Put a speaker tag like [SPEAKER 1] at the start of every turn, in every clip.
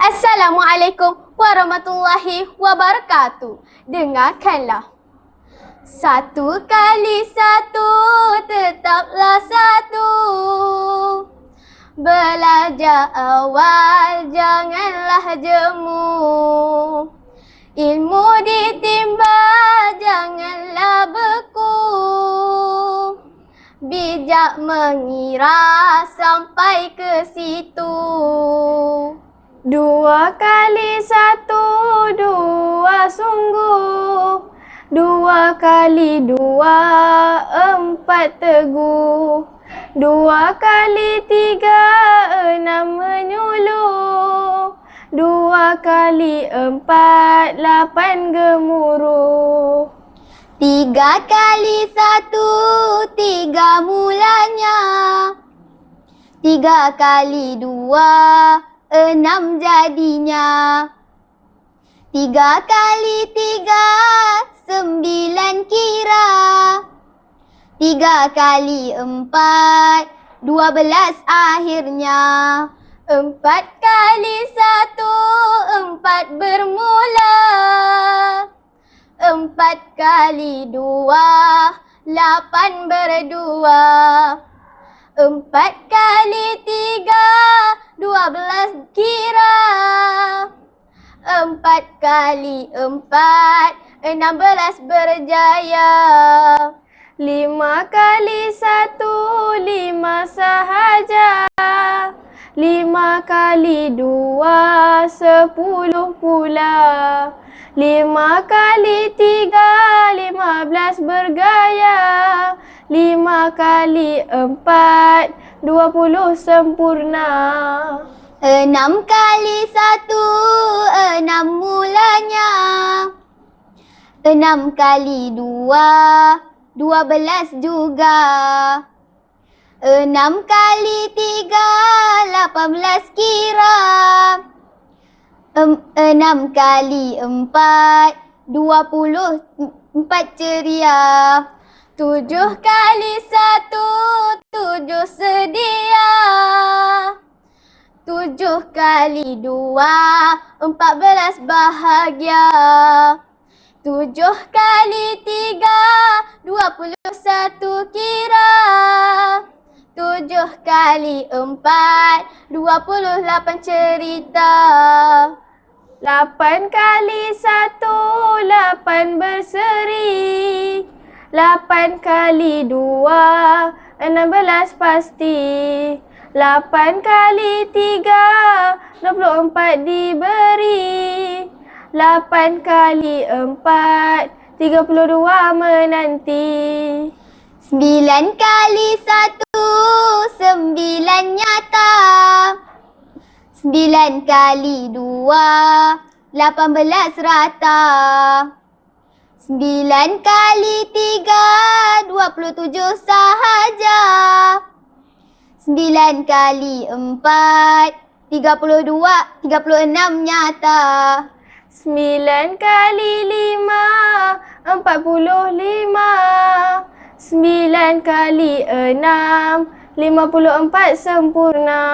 [SPEAKER 1] Assalamualaikum warahmatullahi wabarakatuh. Dengarkanlah. Satu kali satu tetaplah satu. Belajar awal janganlah jemu. Ilmu ditimba Bijak mengira sampai ke situ. Dua kali satu, dua sungguh. Dua kali dua, empat teguh. Dua kali tiga, enam menyuluh. Dua kali empat, lapan gemuruh. Tiga kali satu, tiga mulanya. Tiga kali dua, enam jadinya. Tiga kali tiga, sembilan kira. Tiga kali empat, dua belas akhirnya. Empat kali satu, empat bermula. Empat kali dua, lapan berdua. Empat kali tiga, dua belas kira. Empat kali empat, enam belas berjaya. Lima kali satu, lima sahaja. Lima kali dua, sepuluh pula. Lima kali tiga, lima belas bergaya. Lima kali empat, dua puluh sempurna. Enam kali satu, enam mulanya. Enam kali dua, dua belas juga. Enam kali tiga, lapan belas kira. Em, enam kali empat, dua puluh empat ceria. Tujuh kali satu, tujuh sedia. Tujuh kali dua, empat belas bahagia. Tujuh kali tiga, dua puluh satu kira. Tujuh kali empat, dua puluh lapan cerita. Lapan kali satu, lapan berseri. Lapan kali dua, enam belas pasti. Lapan kali tiga, dua puluh empat diberi. Lapan kali empat, tiga puluh dua menanti. Sembilan kali satu, sembilan nyata. Sembilan kali dua, lapan belas rata. Sembilan kali tiga, dua puluh tujuh sahaja. Sembilan kali empat, tiga puluh dua, tiga puluh enam nyata. Sembilan kali lima, empat puluh lima. Sembilan kali enam, lima puluh empat sempurna.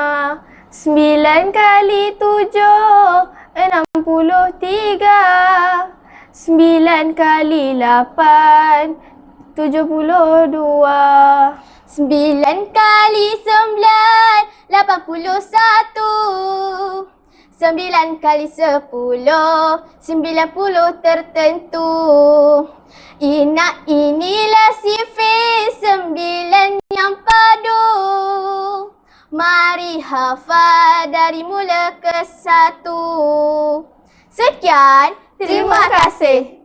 [SPEAKER 1] Sembilan kali tujuh, enam puluh tiga. Sembilan kali lapan, tujuh puluh dua. Sembilan kali sembilan, lapan puluh satu. Sembilan kali sepuluh, sembilan puluh tertentu. Ina inilah Hafal dari mula ke satu. Sekian, terima kasih.